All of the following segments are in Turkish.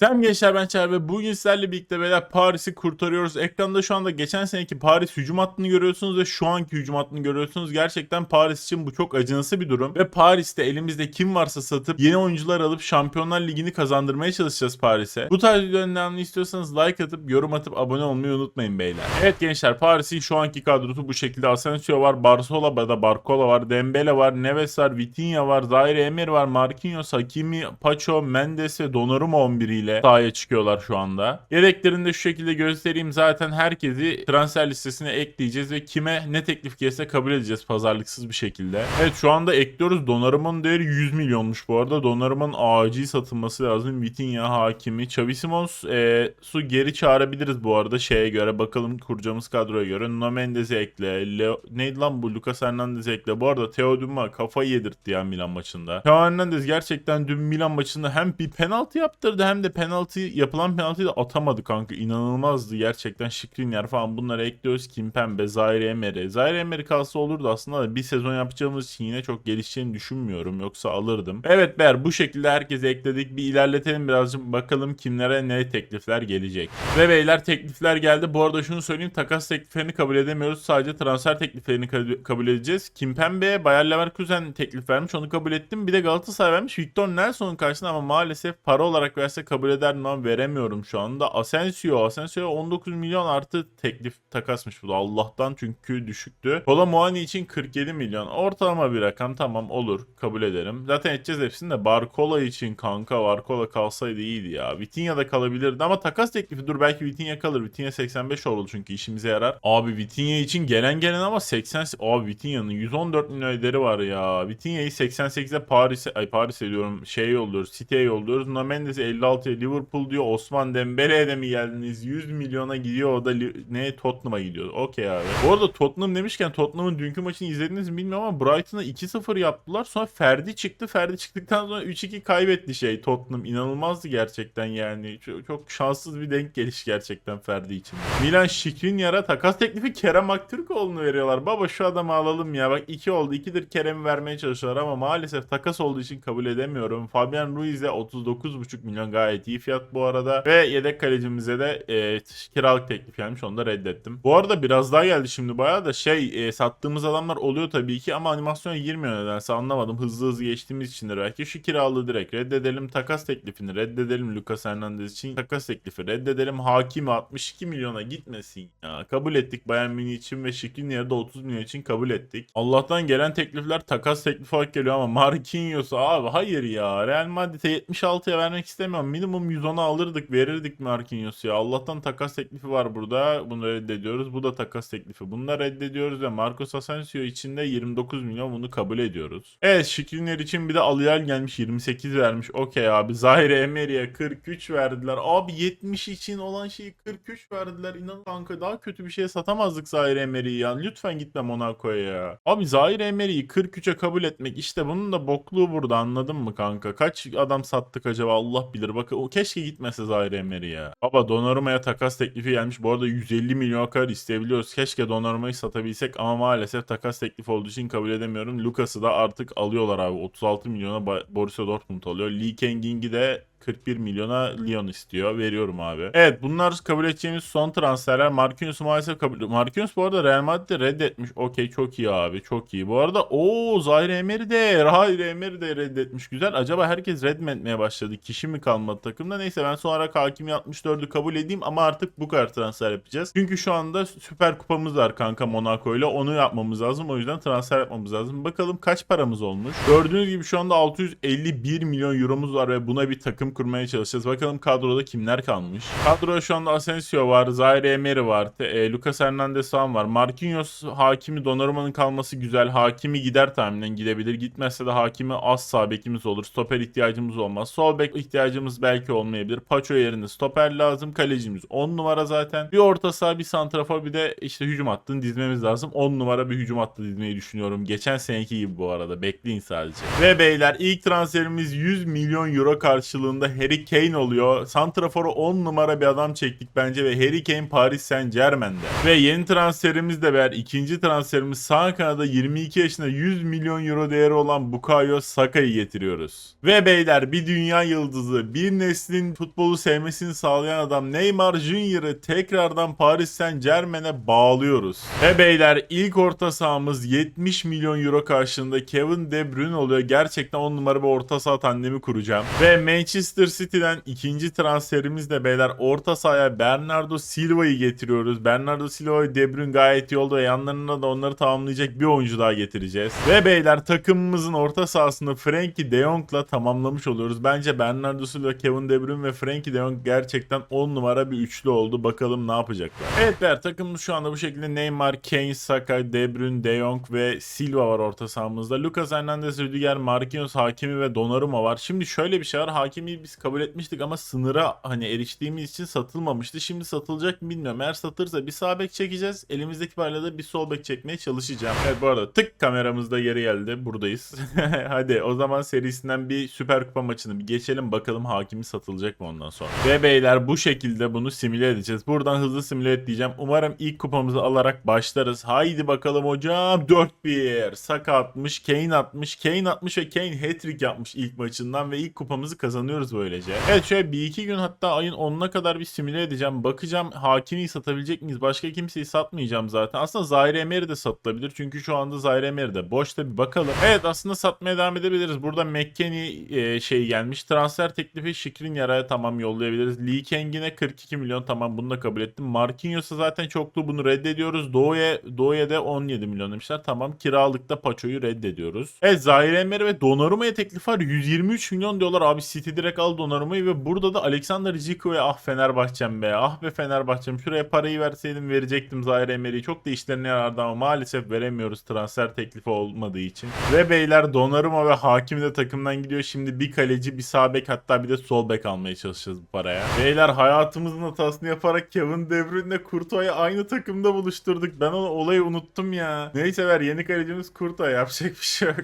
Selam gençler ben Çağrı ve bugün sizlerle birlikte beyler Paris'i kurtarıyoruz. Ekranda şu anda geçen seneki Paris hücum hattını görüyorsunuz ve şu anki hücum hattını görüyorsunuz. Gerçekten Paris için bu çok acınası bir durum. Ve Paris'te elimizde kim varsa satıp yeni oyuncular alıp Şampiyonlar Ligi'ni kazandırmaya çalışacağız Paris'e. Bu tarz videoların istiyorsanız like atıp yorum atıp abone olmayı unutmayın beyler. Evet gençler Paris'in şu anki kadrosu bu şekilde. Asensio var, Barcola ya da Barcola var, Dembele var, Neves var, Vitinha var, Zaire Emery var, Marquinhos, Hakimi, Pacho, Mendes ve Donnarumma 11 ile sahaya çıkıyorlar şu anda. Yedeklerini de şu şekilde göstereyim. Zaten herkesi transfer listesine ekleyeceğiz ve kime ne teklif gelse kabul edeceğiz pazarlıksız bir şekilde. Evet şu anda ekliyoruz. Donnarumma'nın değeri 100 milyonmuş bu arada. Donnarumma'nın acil satılması lazım. Vitinha, Hakimi, Xavi Simons e, su geri çağırabiliriz bu arada şeye göre. Bakalım kuracağımız kadroya göre. Nuno Mendes'i ekle. Leo, neydi lan bu? Lucas Hernandez'i ekle. Bu arada Theo Duma kafayı yedirtti ya Milan maçında. Theo Hernandez gerçekten dün Milan maçında hem bir penaltı yaptırdı hem de penaltı yapılan penaltıyı da atamadı kanka. İnanılmazdı gerçekten. Şikrinyer falan bunları ekliyoruz. Kimpembe, Zaire Emery. Zaire Emery kalsa olurdu aslında da bir sezon yapacağımız için yine çok gelişeceğini düşünmüyorum. Yoksa alırdım. Evet Ber bu şekilde herkese ekledik. Bir ilerletelim birazcık bakalım kimlere ne teklifler gelecek. Ve beyler teklifler geldi. Bu arada şunu söyleyeyim takas tekliflerini kabul edemiyoruz. Sadece transfer tekliflerini ka- kabul edeceğiz. Kimpembe'ye Bayer Leverkusen teklif vermiş. Onu kabul ettim. Bir de Galatasaray vermiş. Victor Nelson'un karşısında ama maalesef para olarak verse kabul eder mi veremiyorum şu anda. Asensio. Asensio 19 milyon artı teklif takasmış bu da Allah'tan çünkü düşüktü. Kola Muani için 47 milyon. Ortalama bir rakam tamam olur kabul ederim. Zaten edeceğiz hepsini de Barcola için kanka Barcola kalsaydı iyiydi ya. Vitinha da kalabilirdi ama takas teklifi dur belki Vitinha kalır. Vitinha 85 oldu çünkü işimize yarar. Abi Vitinha için gelen gelen ama 80 abi Vitinha'nın 114 milyon ederi var ya. Vitinha'yı 88'e Paris'e ay Paris'e diyorum şey yolluyoruz. City'ye yolluyoruz. Nuno Mendes'i 56'ya Liverpool diyor. Osman Dembele'ye de mi geldiniz? 100 milyona gidiyor o da ne Tottenham'a gidiyor. Okey abi. Bu arada Tottenham demişken Tottenham'ın dünkü maçını izlediniz mi bilmiyorum ama Brighton'a 2-0 yaptılar. Sonra Ferdi çıktı. Ferdi çıktıktan sonra 3-2 kaybetti şey Tottenham. İnanılmazdı gerçekten yani. Çok, çok şanssız bir denk geliş gerçekten Ferdi için. Milan Skriniar'a takas teklifi Kerem Aktürkoğlu'nu veriyorlar. Baba şu adamı alalım ya. Bak 2 oldu. 2'dir Kerem'i vermeye çalışıyorlar ama maalesef takas olduğu için kabul edemiyorum. Fabian Ruiz'e 39,5 milyon gayet iyi fiyat bu arada. Ve yedek kalecimize de e, kiralık teklif gelmiş. Onu da reddettim. Bu arada biraz daha geldi şimdi bayağı da şey e, sattığımız adamlar oluyor tabii ki ama animasyona girmiyor nedense anlamadım. Hızlı hızlı geçtiğimiz içindir belki. Şu kiralığı direkt reddedelim. Takas teklifini reddedelim. Lucas Hernandez için takas teklifi reddedelim. Hakimi 62 milyona gitmesin ya. Kabul ettik Bayern Münih için ve Şikrin da 30 milyon için kabul ettik. Allah'tan gelen teklifler takas teklifi olarak geliyor ama Marquinhos abi hayır ya. Real Madrid'e 76'ya vermek istemiyorum. Minimum 110'a alırdık verirdik Marquinhos'u ya. Allah'tan takas teklifi var burada. Bunu reddediyoruz. Bu da takas teklifi. Bunu da reddediyoruz ve Marcos Asensio için de 29 milyon bunu kabul ediyoruz. Evet Şikrinler için bir de Aliyal gelmiş 28 vermiş. Okey abi. Zaire Emery'e 43 verdiler. Abi 70 için olan şeyi 43 verdiler. İnan kanka daha kötü bir şeye satamazdık Zaire Emery'yi ya. Lütfen gitme Monaco'ya ya. Abi Zaire Emery'yi 43'e kabul etmek işte bunun da bokluğu burada anladın mı kanka? Kaç adam sattık acaba Allah bilir. Bakın keşke gitmese Zaire Emery ya. Baba Donnarumma'ya takas teklifi gelmiş. Bu arada 150 milyon kadar isteyebiliyoruz. Keşke Donnarumma'yı satabilsek ama maalesef takas teklifi olduğu için kabul edemiyorum. Lucas'ı da artık alıyorlar abi. 36 milyona Borussia Dortmund alıyor. Lee Kanging'i de 41 milyona Lyon istiyor. Veriyorum abi. Evet bunlar kabul edeceğimiz son transferler. Marquinhos'u maalesef kabul Marquinhos bu arada Real Madrid'de reddetmiş. Okey çok iyi abi. Çok iyi. Bu arada o Zaire Emery de Zaire Emery de reddetmiş. Güzel. Acaba herkes reddetmeye başladı. Kişi mi kalmadı takımda? Neyse ben son olarak Hakimi 64'ü kabul edeyim ama artık bu kadar transfer yapacağız. Çünkü şu anda süper kupamız var kanka Monaco ile. Onu yapmamız lazım. O yüzden transfer yapmamız lazım. Bakalım kaç paramız olmuş. Gördüğünüz gibi şu anda 651 milyon euromuz var ve buna bir takım kurmaya çalışacağız. Bakalım kadroda kimler kalmış. Kadroda şu anda Asensio var, Zaire Emery var, e, Lucas Hernandez falan var. Marquinhos, Hakimi, Donnarumma'nın kalması güzel. Hakimi gider tahminen gidebilir. Gitmezse de Hakimi az sağ bekimiz olur. Stoper ihtiyacımız olmaz. Sol bek ihtiyacımız belki olmayabilir. Paço yerine stoper lazım. Kalecimiz 10 numara zaten. Bir orta saha, bir santrafor, bir de işte hücum hattını dizmemiz lazım. 10 numara bir hücum hattı dizmeyi düşünüyorum. Geçen seneki gibi bu arada. Bekleyin sadece. Ve beyler ilk transferimiz 100 milyon euro karşılığında yılında Harry Kane oluyor. Santrafor'a 10 numara bir adam çektik bence ve Harry Kane Paris Saint Germain'de. Ve yeni transferimiz de ver. ikinci transferimiz sağ kanada 22 yaşında 100 milyon euro değeri olan Bukayo Saka'yı getiriyoruz. Ve beyler bir dünya yıldızı, bir neslin futbolu sevmesini sağlayan adam Neymar Junior'ı tekrardan Paris Saint Germain'e bağlıyoruz. Ve beyler ilk orta sahamız 70 milyon euro karşılığında Kevin De Bruyne oluyor. Gerçekten 10 numara bir orta saha tandemi kuracağım. Ve Manchester City'den ikinci transferimiz de beyler orta sahaya Bernardo Silva'yı getiriyoruz. Bernardo Silva ve De Bruyne gayet iyi oldu ve yanlarına da onları tamamlayacak bir oyuncu daha getireceğiz. Ve beyler takımımızın orta sahasını Frenkie De Jong'la tamamlamış oluyoruz. Bence Bernardo Silva, Kevin De Bruyne ve Frenkie De Jong gerçekten 10 numara bir üçlü oldu. Bakalım ne yapacaklar. Evet beyler takımımız şu anda bu şekilde Neymar, Kane, Saka, De Bruyne, De Jong ve Silva var orta sahamızda. Lucas Hernandez, Rüdiger, Marquinhos, Hakimi ve Donnarumma var. Şimdi şöyle bir şey var. Hakimi biz kabul etmiştik ama sınıra hani eriştiğimiz için satılmamıştı. Şimdi satılacak mı bilmiyorum. Eğer satılırsa bir sağ bek çekeceğiz. Elimizdeki parayla da bir sol bek çekmeye çalışacağım. Evet bu arada tık kameramız da geri geldi. Buradayız. Hadi o zaman serisinden bir Süper Kupa maçını bir geçelim bakalım Hakimi satılacak mı ondan sonra. Ve beyler bu şekilde bunu simüle edeceğiz. Buradan hızlı simüle et diyeceğim. Umarım ilk kupamızı alarak başlarız. Haydi bakalım hocam. 4-1. Saka atmış, Kane atmış, Kane atmış ve Kane hat-trick yapmış ilk maçından ve ilk kupamızı kazanıyoruz böylece. Evet şöyle bir iki gün hatta ayın 10'una kadar bir simüle edeceğim. Bakacağım Hakimi'yi satabilecek miyiz? Başka kimseyi satmayacağım zaten. Aslında Zaire Emery de satılabilir. Çünkü şu anda Zaire Emery de boşta bir bakalım. Evet aslında satmaya devam edebiliriz. Burada McKennie e, şey gelmiş. Transfer teklifi Şikrin Yara'ya tamam yollayabiliriz. Lee Kang'ine 42 milyon tamam bunu da kabul ettim. Marquinhos'a zaten çoklu bunu reddediyoruz. Doğu'ya Doğu'ya da 17 milyon demişler. Tamam kiralıkta Paço'yu reddediyoruz. Evet Zaire Emery ve Donnarumma'ya teklif var. 123 milyon diyorlar. Abi City direkt al Donnarumma'yı ve burada da Alexander Zico'ya ah Fenerbahçem be. Ah be Fenerbahçem. Şuraya parayı verseydim verecektim Zaire Emery'i. Çok da işlerine yarardı ama maalesef veremiyoruz transfer teklifi olmadığı için. Ve beyler Donnarumma ve Hakimi de takımdan gidiyor. Şimdi bir kaleci, bir sağ bek hatta bir de sol bek almaya çalışacağız bu paraya. Beyler hayatımızın hatasını yaparak Kevin De Bruyne'le Courtois'u aynı takımda buluşturduk. Ben o olayı unuttum ya. Neyse ver yeni kalecimiz Courtois yapacak bir şey yok.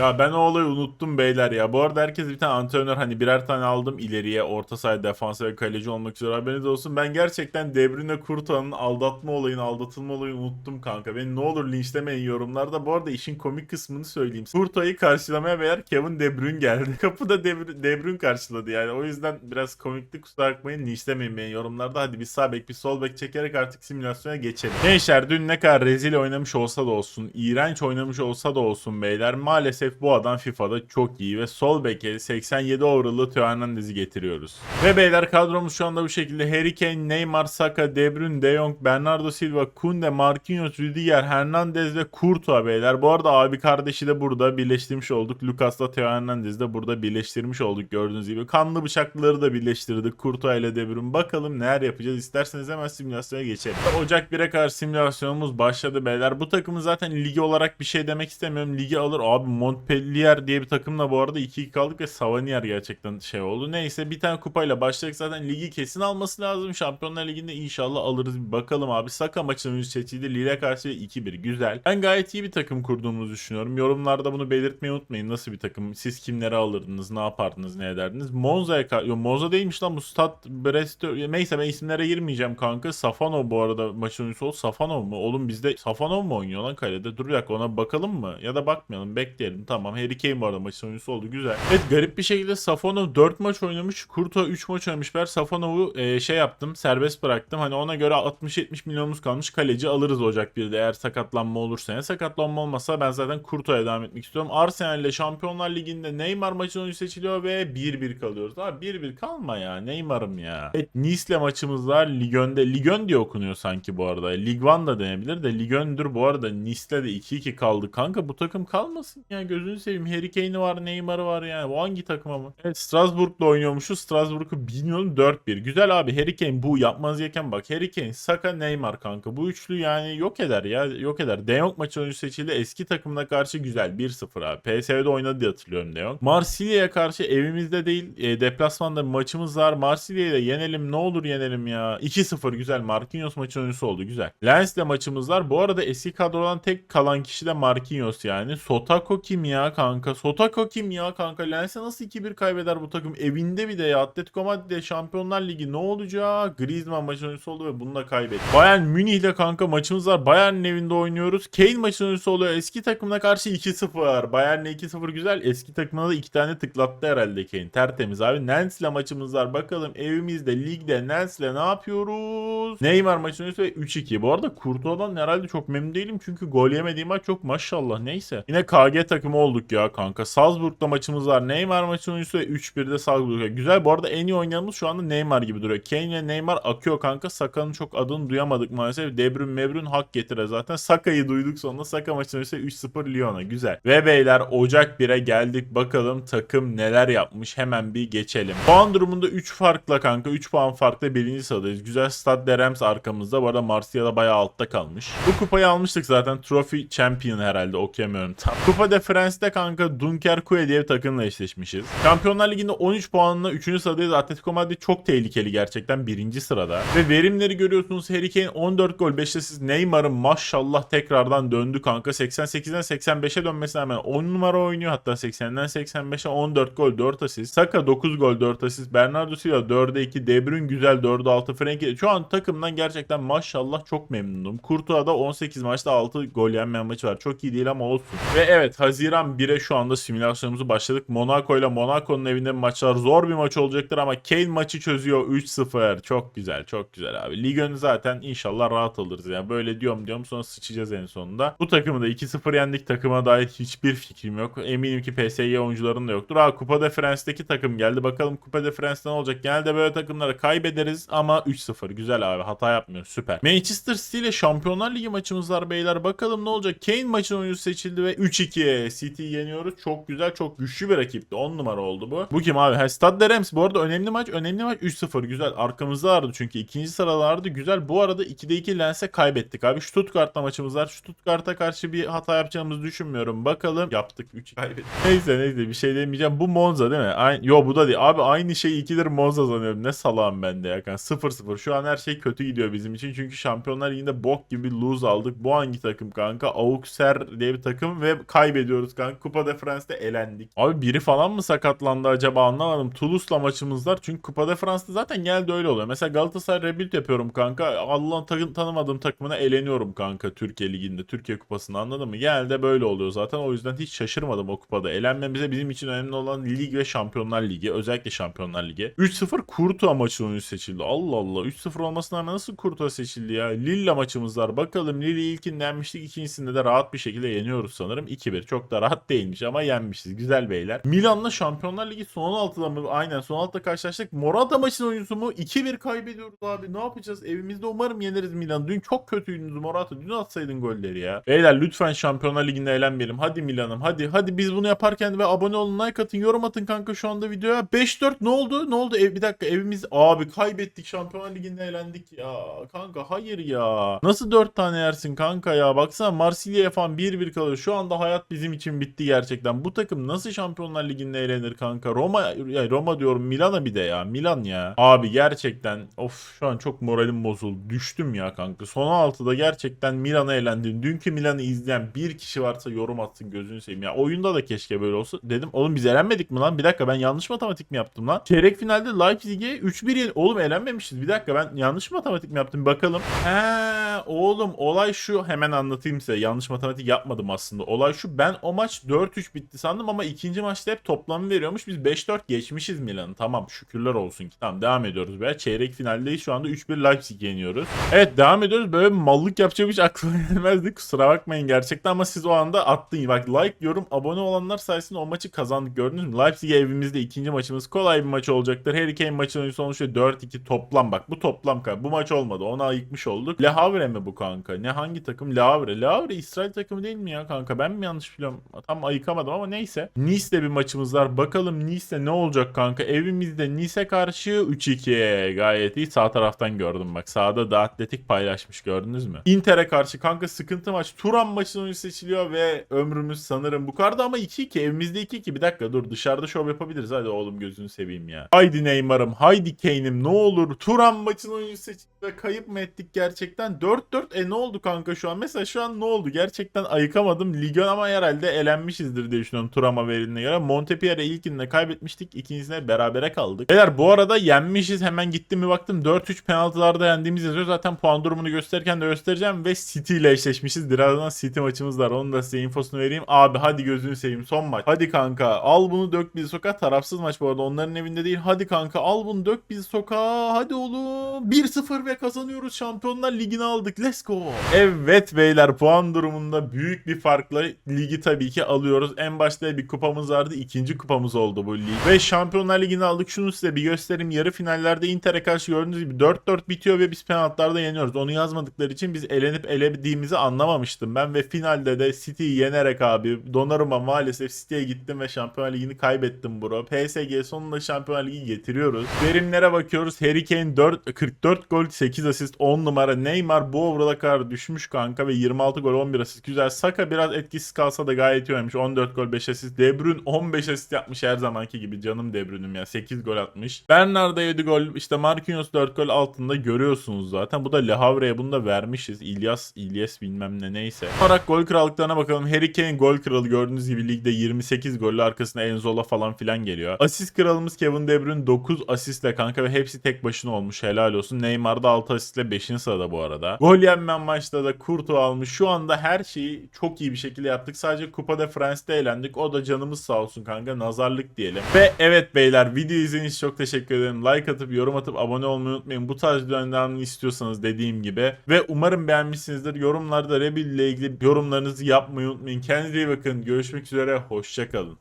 Ya ben o olayı unuttum beyler ya. Bu arada herkes bir tane antrenör hani birer tane aldım ileriye orta saha defansa ve kaleci olmak üzere haberiniz olsun. Ben gerçekten De Bruyne Courtois'un aldatma olayını aldatılma olayını unuttum kanka. Beni ne olur linçlemeyin yorumlarda. Bu arada işin komik kısmını söyleyeyim. Courtois'u karşılamaya beyler Kevin De Bruyne geldi. Kapıda De, Bruyne- karşıladı yani. O yüzden biraz komiklik kusura bakmayın linçlemeyin beni yorumlarda. Hadi bir sağ bek bir sol bek çekerek artık simülasyona geçelim. Gençler dün ne kadar rezil oynamış olsa da olsun, iğrenç oynamış olsa da olsun beyler. Maalesef bu adam FIFA'da çok iyi ve sol beke 87 overall'lı Theo Hernandez'i getiriyoruz. Ve beyler kadromuz şu anda bu şekilde Harry Kane, Neymar, Saka, De Bruyne, De Jong, Bernardo Silva, Kunde, Marquinhos, Rüdiger, Hernandez ve Courtois beyler. Bu arada abi kardeşi de burada birleştirmiş olduk. Lucas'la Theo Hernandez'i de burada birleştirmiş olduk gördüğünüz gibi. Kanlı bıçakları da birleştirdik Courtois ile De Bruyne. Bakalım neler yapacağız. İsterseniz hemen simülasyona geçelim. Ocak 1'e kadar simülasyonumuz başladı beyler. Bu takımı zaten ligi olarak bir şey demek istemiyorum. Ligi alır. Abi Montpellier diye bir takımla bu arada 2-2 kaldık ve Savanier gerçekten şey oldu. Neyse bir tane kupayla başladık zaten ligi kesin alması lazım. Şampiyonlar Ligi'nde inşallah alırız. Bir bakalım abi. Saka maçının seçildi. Lille karşı 2-1. Güzel. Ben gayet iyi bir takım kurduğumuzu düşünüyorum. Yorumlarda bunu belirtmeyi unutmayın. Nasıl bir takım? Siz kimleri alırdınız? Ne yapardınız? Ne ederdiniz? Monza'ya ka- Yo, Monza değilmiş lan bu Stad Brest. Neyse ben isimlere girmeyeceğim kanka. Safanov bu arada maçın oyuncusu oldu. Safanov mu? Oğlum bizde Safanov mu oynuyor lan kalede? Dur bir ona bakalım mı? Ya da bakmayalım. Bekleyelim. Tamam. Harry Kane bu arada maçın oyuncusu oldu. Güzel. Evet garip bir şekilde Safanov 4 maç oynamış. Kurto 3 maç oynamışlar. Safanov'u e, şey yaptım. Serbest bıraktım. Hani ona göre 60-70 milyonumuz kalmış. Kaleci alırız Ocak 1'de eğer sakatlanma olursa. Yani sakatlanma olmasa ben zaten Kurto'ya devam etmek istiyorum. Arsenal ile Şampiyonlar Ligi'nde Neymar maçın oyuncusu seçiliyor ve 1-1 kalıyoruz. Abi 1-1 kalma ya. Neymar'ım ya. Evet Nice'le maçımız var. Ligön'de. Ligön diye okunuyor sanki bu arada. Lig One da denebilir de Ligön'dür bu arada. Nice'le de 2-2 kaldı. Kanka bu takım kalmasın ya. Gözünü seveyim. Harry Kane'i var, Neymar'ı var yani. Bu hangi takım ama? Evet Strasbourg'la oynuyormuşuz. Strasbourg'u bilmiyorum 4-1. Güzel abi. Harry Kane bu yapmanız gereken bak. Harry Kane, Saka, Neymar kanka. Bu üçlü yani yok eder ya. Yok eder. De Jong maçı oyuncusu seçildi. Eski takımına karşı güzel. 1-0 abi. PSV'de oynadı diye hatırlıyorum De Jong. Marsilya'ya karşı evimizde değil. E, deplasmanda maçımız var. Marsilya'yı da yenelim. Ne olur yenelim ya. 2-0 güzel. Marquinhos maçın oyuncusu oldu. Güzel. Lens'le maçımız var. Bu arada eski kadrodan tek kalan kişi de Marquinhos yani. Sotako kim ya kanka? Sotako kim ya kanka? Lens'e nasıl 2-1 kaybeder bu takım? Takım evinde bir de ya. Atletico Madrid Şampiyonlar Ligi ne olacak? Griezmann maçın oyuncusu oldu ve bunu da kaybetti. Bayern Münih ile kanka maçımız var. Bayern'in evinde oynuyoruz. Kane maçın oyuncusu oluyor. Eski takımına karşı 2-0. Bayern'le 2-0 güzel. Eski takımına da 2 tane tıklattı herhalde Kane. Tertemiz abi. Nens ile maçımız var. Bakalım evimizde ligde Nens ile ne yapıyoruz? Neymar maçın oyuncusu ve 3-2. Bu arada Courtois'dan herhalde çok memnun değilim. Çünkü gol yemediğim maç çok maşallah. Neyse. Yine KG takımı olduk ya kanka. Salzburg'da maçımız var. Neymar maçın oyuncusu ve 3-1'de Salzburg'a. Güzel. Bu arada en iyi oynayanımız şu anda Neymar gibi duruyor. Kane ve Neymar akıyor kanka. Saka'nın çok adını duyamadık maalesef. De Bruyne Mebrun hak getire zaten. Saka'yı duyduk sonunda. Saka maçın ise 3-0 Lyon'a. Güzel. Ve beyler Ocak 1'e geldik. Bakalım takım neler yapmış. Hemen bir geçelim. Puan durumunda 3 farkla kanka. 3 puan farkla birinci sıradayız. Güzel Stade de Reims arkamızda. Bu arada Marsilya'da bayağı altta kalmış. Bu kupayı almıştık zaten. Trophy Champion herhalde okuyamıyorum tam. Kupa de France'de kanka Dunkerque diye bir takımla eşleşmişiz. Şampiyonlar Ligi'nde 13 puanla 3. sıradayız. Atletico Madrid çok tehlikeli gerçekten birinci sırada. Ve verimleri görüyorsunuz. Harry Kane 14 gol 5'te siz Neymar'ın maşallah tekrardan döndü kanka. 88'den 85'e dönmesine rağmen 10 numara oynuyor. Hatta 80'den 85'e 14 gol 4 asist. Saka 9 gol 4 asist. Bernardo Silva 4'e 2. De Bruyne güzel 4'e 6. Frenkie şu an takımdan gerçekten maşallah çok memnunum. Courtois'da 18 maçta 6 gol yenmeyen maçı var. Çok iyi değil ama olsun. Ve evet Haziran 1'e şu anda simülasyonumuzu başladık. Monaco ile Monaco'nun evinde maçlar zor bir maç olacaktır ama Kane maçı çözüyor 3-0. Çok güzel çok güzel abi. Lig önü zaten inşallah rahat alırız ya. Böyle diyorum diyorum sonra sıçacağız en sonunda. Bu takımı da 2-0 yendik. Takıma dair hiçbir fikrim yok. Eminim ki PSG oyuncuların da yoktur. Ha Kupa de France'deki takım geldi. Bakalım Kupa de France'de ne olacak? Genelde böyle takımları kaybederiz ama 3-0. Güzel abi hata yapmıyor. Süper. Manchester City ile Şampiyonlar Ligi maçımız var beyler. Bakalım ne olacak? Kane maçın oyuncusu seçildi ve 3-2 City'yi yeniyoruz. Çok güzel çok güçlü bir rakipti. 10 numara oldu bu. Bu kim abi? Ha, Stade de Reims. Bu arada önemli maç. Önemli maç 3-0. Güzel. Arkamızda vardı çünkü. ikinci sıralardı. Güzel. Bu arada 2'de 2 Lens'e kaybettik abi. Stuttgart'ta maçımız var. Stuttgart'a karşı bir hata yapacağımızı düşünmüyorum. Bakalım. Yaptık. 3 kaybettik. neyse neyse bir şey demeyeceğim. Bu Monza değil mi? Aynı, yo bu da değil. Abi aynı şeyi ikidir Monza sanıyorum. Ne salağım ben de ya. kan. 0-0. Şu an her şey kötü gidiyor bizim için. Çünkü Şampiyonlar Ligi'nde bok gibi lose aldık. Bu hangi takım kanka? Auxerre diye bir takım ve kaybediyoruz kanka. Kupa de France'de elendik. Abi biri falan mı sakatlandı acaba anlamadım. Toulouse'la maçımız var. Çünkü Kupa de France'da zaten genelde öyle oluyor. Mesela Galatasaray rebuild yapıyorum kanka. Allah'ın ta- tanımadığım takımına eleniyorum kanka Türkiye Ligi'nde. Türkiye Kupası'nda anladın mı? Genelde böyle oluyor zaten. O yüzden hiç şaşırmadım o kupada. Elenmemize bizim için önemli olan lig ve Şampiyonlar Ligi. Özellikle Şampiyonlar Ligi. 3-0 Kurtuğa maçı oyuncu seçildi. Allah Allah. 3-0 olmasına rağmen nasıl Kurtuğa seçildi ya? Lille maçımız var. Bakalım Lille ilkinde yenmiştik. ikincisinde de rahat bir şekilde yeniyoruz sanırım. 2-1. Çok da rahat değilmiş ama yenmişiz. Güzel beyler. Milan'la Şampiyonlar Ligi son 16'da mı? Aynen son 16'da karşılaştık. Morata maçın oyuncusu mu? 2-1 kaybediyoruz abi. Ne yapacağız? Evimizde umarım yeneriz Milan. Dün çok kötüydünüz Morata. Dün atsaydın golleri ya. Beyler lütfen Şampiyonlar Ligi'nde eğlenmeyelim. Hadi Milan'ım. Hadi hadi biz bunu yaparken ve abone olun, like atın, yorum atın kanka şu anda videoya. 5-4 ne oldu? Ne oldu? Ev, bir dakika evimiz abi kaybettik. Şampiyonlar Ligi'nde eğlendik ya. Kanka hayır ya. Nasıl 4 tane yersin kanka ya? Baksana Marsilya'ya falan 1-1 kalıyor. Şu anda hayat bizim için bitti gerçekten. Bu takım nasıl Şampiyonlar Ligi'nde eğlenir kanka? Roma ya Roma diyorum Milan'a bir de ya. Milan ya. Abi gerçekten of şu an çok moralim bozuldu. Düştüm ya kanka. Son 6'da gerçekten Milan'a eğlendim. Dünkü Milan'ı izleyen bir kişi varsa yorum atsın gözünü seveyim. Ya oyunda da keşke böyle olsa. Dedim oğlum biz elenmedik mi lan? Bir dakika ben yanlış matematik mi yaptım lan? Çeyrek finalde Leipzig'e 3-1 yen- Oğlum elenmemişiz. Bir dakika ben yanlış matematik mi yaptım? Bakalım. He oğlum olay şu. Hemen anlatayım size. Yanlış matematik yapmadım aslında. Olay şu. Ben o maç 4-3 bitti sandım ama ikinci maçta hep toplamı veriyormuş. Biz 5-4 geçmişiz Milan'ı. Tamam şükürler olsun ki. Tamam devam ediyoruz be. Çeyrek finaldeyiz. Şu anda 3-1 Leipzig yeniyoruz. Evet devam ediyoruz. Böyle mallık yapacağım hiç aklıma gelmezdi. Kusura bakmayın gerçekten ama siz o anda attın. Bak like yorum abone olanlar sayesinde o maçı kazandık gördünüz mü? Leipzig evimizde ikinci maçımız. Kolay bir maç olacaktır. Harry Kane maçının sonuçta 4-2 toplam bak. Bu toplam kanka. Bu maç olmadı. Onu ayıkmış olduk. Le Havre mi bu kanka? Ne hangi takım? Le Havre. Le Havre İsrail takımı değil mi ya kanka? Ben mi yanlış biliyorum? Tam ayıkamadım ama neyse. Nice'de bir maçımız var. Bakalım Nice'de ne olacak kanka? Evimizde Nice'e karşı 3-2. Gayet iyi. Sağ taraftan gördüm bak. Sağda da Atletik paylaşmış gördünüz mü? Inter'e karşı kanka sıkıntı maç. Turan maçın oyuncusu seçiliyor ve ömrümüz sanırım bu kadar ama 2-2. Evimizde 2-2. Bir dakika dur dışarıda şov yapabiliriz. Hadi oğlum gözünü seveyim ya. Haydi Neymar'ım. Haydi Kane'im ne olur. Turan maçın oyuncusu seçildi ve kayıp mı ettik gerçekten? 4-4 e ne oldu kanka şu an? Mesela şu an ne oldu? Gerçekten ayıkamadım. Ligon ama herhalde elenmişizdir diye düşünüyorum Turam'a verildiğine göre. Montepierre ilkinde kaybetmiş kaybetmiştik. İkincisine berabere kaldık. Beyler bu arada yenmişiz. Hemen gittim bir baktım. 4-3 penaltılarda yendiğimiz yazıyor. Zaten puan durumunu gösterirken de göstereceğim. Ve City ile eşleşmişiz. Birazdan City maçımız var. Onun da size infosunu vereyim. Abi hadi gözünü seveyim. Son maç. Hadi kanka al bunu dök bizi sokağa. Tarafsız maç bu arada. Onların evinde değil. Hadi kanka al bunu dök bizi sokağa. Hadi oğlum. 1-0 ve kazanıyoruz. Şampiyonlar Ligi'ni aldık. Let's go. Evet beyler puan durumunda büyük bir farkla ligi tabii ki alıyoruz. En başta bir kupamız vardı. ikinci kupamız oldu bu lig. Ve Şampiyonlar Ligi'ni aldık. Şunu size bir göstereyim. Yarı finallerde Inter'e karşı gördüğünüz gibi 4-4 bitiyor ve biz penaltılarda yeniyoruz. Onu yazmadıkları için biz elenip elediğimizi anlamamıştım ben. Ve finalde de City'yi yenerek abi Donnarumma maalesef City'ye gittim ve Şampiyonlar Ligi'ni kaybettim bro. PSG sonunda Şampiyonlar Ligi getiriyoruz. Verimlere bakıyoruz. Harry Kane 4, 44 gol 8 asist 10 numara. Neymar bu overall'a kadar düşmüş kanka ve 26 gol 11 asist. Güzel. Saka biraz etkisiz kalsa da gayet iyi oynamış. 14 gol 5 asist. De Bruyne 15 asist yapmış her zamanki gibi. Canım De Bruyne'üm ya. 8 gol atmış. Bernardo 7 gol. İşte Marquinhos 4 gol altında görüyorsunuz zaten. Bu da Le Havre'ye bunu da vermişiz. İlyas, İlyas bilmem ne neyse. Olarak gol krallıklarına bakalım. Harry Kane gol kralı gördüğünüz gibi ligde 28 golle arkasında Enzola falan filan geliyor. Asist kralımız Kevin De Bruyne 9 asistle kanka ve hepsi tek başına olmuş. Helal olsun. Neymar da 6 asistle 5. sırada bu arada. Gol yenmeyen maçta da Kurtu almış. Şu anda her şeyi çok iyi bir şekilde yaptık. Sadece Kupada France'de eğlendik. O da canımız sağ olsun kanka. Nazarlık diyelim. Evet beyler video izlediğiniz için çok teşekkür ederim. Like atıp yorum atıp abone olmayı unutmayın. Bu tarz videoların devamını istiyorsanız dediğim gibi. Ve umarım beğenmişsinizdir. Yorumlarda Rebil ile ilgili yorumlarınızı yapmayı unutmayın. Kendinize iyi bakın. Görüşmek üzere. Hoşçakalın.